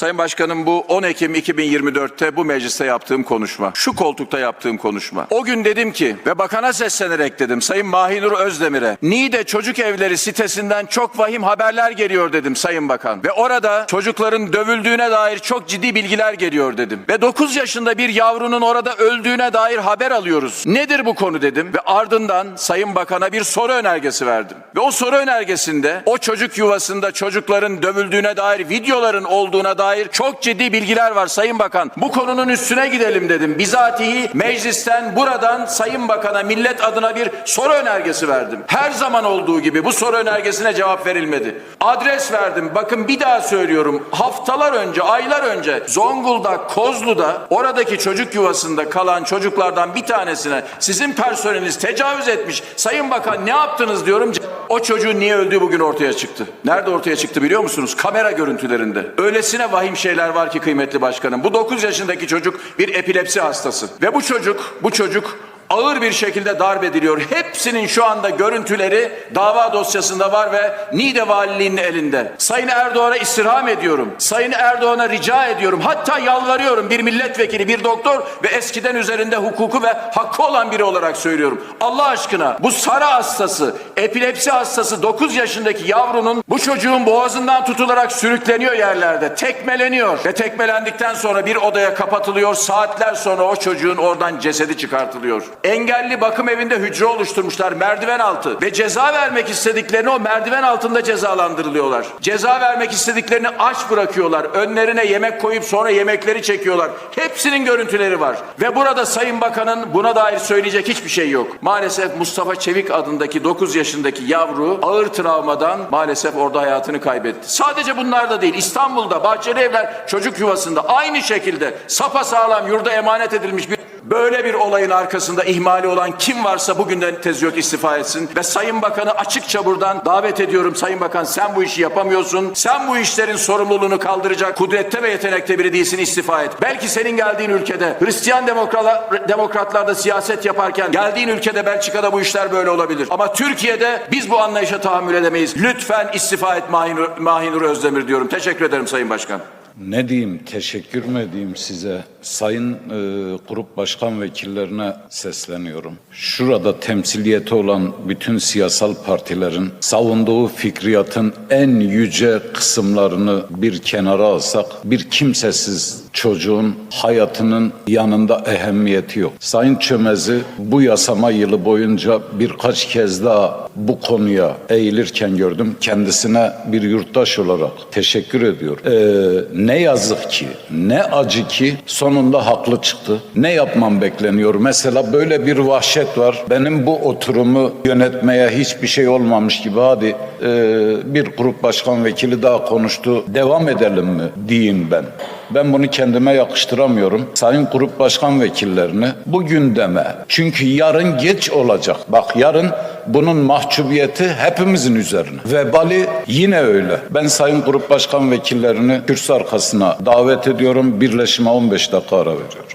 Sayın Başkanım bu 10 Ekim 2024'te bu mecliste yaptığım konuşma. Şu koltukta yaptığım konuşma. O gün dedim ki ve bakana seslenerek dedim Sayın Mahinur Özdemir'e Niğde Çocuk Evleri sitesinden çok vahim haberler geliyor dedim Sayın Bakan. Ve orada çocukların dövüldüğüne dair çok ciddi bilgiler geliyor dedim. Ve 9 yaşında bir yavrunun orada öldüğüne dair haber alıyoruz. Nedir bu konu dedim ve ardından Sayın Bakan'a bir soru önergesi verdim. Ve o soru önergesinde o çocuk yuvasında çocukların dövüldüğüne dair videoların olduğuna dair çok ciddi bilgiler var Sayın Bakan. Bu konunun üstüne gidelim dedim. Bizatihi meclisten buradan Sayın Bakan'a millet adına bir soru önergesi verdim. Her zaman olduğu gibi bu soru önergesine cevap verilmedi. Adres verdim. Bakın bir daha söylüyorum. Haftalar önce, aylar önce Zonguldak, Kozlu'da oradaki çocuk yuvasında kalan çocuklardan bir tanesine sizin personeliniz tecavüz etmiş. Sayın Bakan ne yaptınız diyorum. O çocuğun niye öldüğü bugün ortaya çıktı. Nerede ortaya çıktı biliyor musunuz? Kamera görüntülerinde. Öylesine vahim şeyler var ki kıymetli başkanım. Bu 9 yaşındaki çocuk bir epilepsi hastası. Ve bu çocuk, bu çocuk ağır bir şekilde darp ediliyor. Hepsinin şu anda görüntüleri dava dosyasında var ve Niğde Valiliğinin elinde. Sayın Erdoğan'a istirham ediyorum. Sayın Erdoğan'a rica ediyorum. Hatta yalvarıyorum bir milletvekili, bir doktor ve eskiden üzerinde hukuku ve hakkı olan biri olarak söylüyorum. Allah aşkına bu sarı hastası, epilepsi hastası 9 yaşındaki yavrunun bu çocuğun boğazından tutularak sürükleniyor yerlerde. Tekmeleniyor ve tekmelendikten sonra bir odaya kapatılıyor. Saatler sonra o çocuğun oradan cesedi çıkartılıyor. Engelli bakım evinde hücre oluşturmuşlar merdiven altı ve ceza vermek istediklerini o merdiven altında cezalandırılıyorlar. Ceza vermek istediklerini aç bırakıyorlar. Önlerine yemek koyup sonra yemekleri çekiyorlar. Hepsinin görüntüleri var. Ve burada Sayın Bakan'ın buna dair söyleyecek hiçbir şey yok. Maalesef Mustafa Çevik adındaki 9 yaşındaki yavru ağır travmadan maalesef orada hayatını kaybetti. Sadece bunlar da değil. İstanbul'da Bahçeli Evler çocuk yuvasında aynı şekilde sapasağlam yurda emanet edilmiş bir Böyle bir olayın arkasında ihmali olan kim varsa bugünden tez yok istifa etsin. Ve Sayın Bakan'ı açıkça buradan davet ediyorum. Sayın Bakan sen bu işi yapamıyorsun. Sen bu işlerin sorumluluğunu kaldıracak kudrette ve yetenekte biri değilsin istifa et. Belki senin geldiğin ülkede Hristiyan demokratlar, demokratlarda siyaset yaparken geldiğin ülkede Belçika'da bu işler böyle olabilir. Ama Türkiye'de biz bu anlayışa tahammül edemeyiz. Lütfen istifa et Mahinur, Mahinur Özdemir diyorum. Teşekkür ederim Sayın Başkan. Ne diyeyim, teşekkür mü edeyim size? Sayın e, grup başkan vekillerine sesleniyorum. Şurada temsiliyeti olan bütün siyasal partilerin savunduğu fikriyatın en yüce kısımlarını bir kenara alsak, bir kimsesiz çocuğun hayatının yanında ehemmiyeti yok. Sayın Çömez'i bu yasama yılı boyunca birkaç kez daha bu konuya eğilirken gördüm. Kendisine bir yurttaş olarak teşekkür ediyorum. Ee, ne yazık ki, ne acı ki sonunda haklı çıktı. Ne yapmam bekleniyor? Mesela böyle bir vahşet var. Benim bu oturumu yönetmeye hiçbir şey olmamış gibi hadi e, bir grup başkan vekili daha konuştu. Devam edelim mi diyeyim ben. Ben bunu kendime yakıştıramıyorum. Sayın grup başkan vekillerini bu gündeme. Çünkü yarın geç olacak. Bak yarın bunun mahcubiyeti hepimizin üzerine. Vebali yine öyle. Ben sayın grup başkan vekillerini kürsü arkasına davet ediyorum. Birleşime 15 dakika ara veriyorum.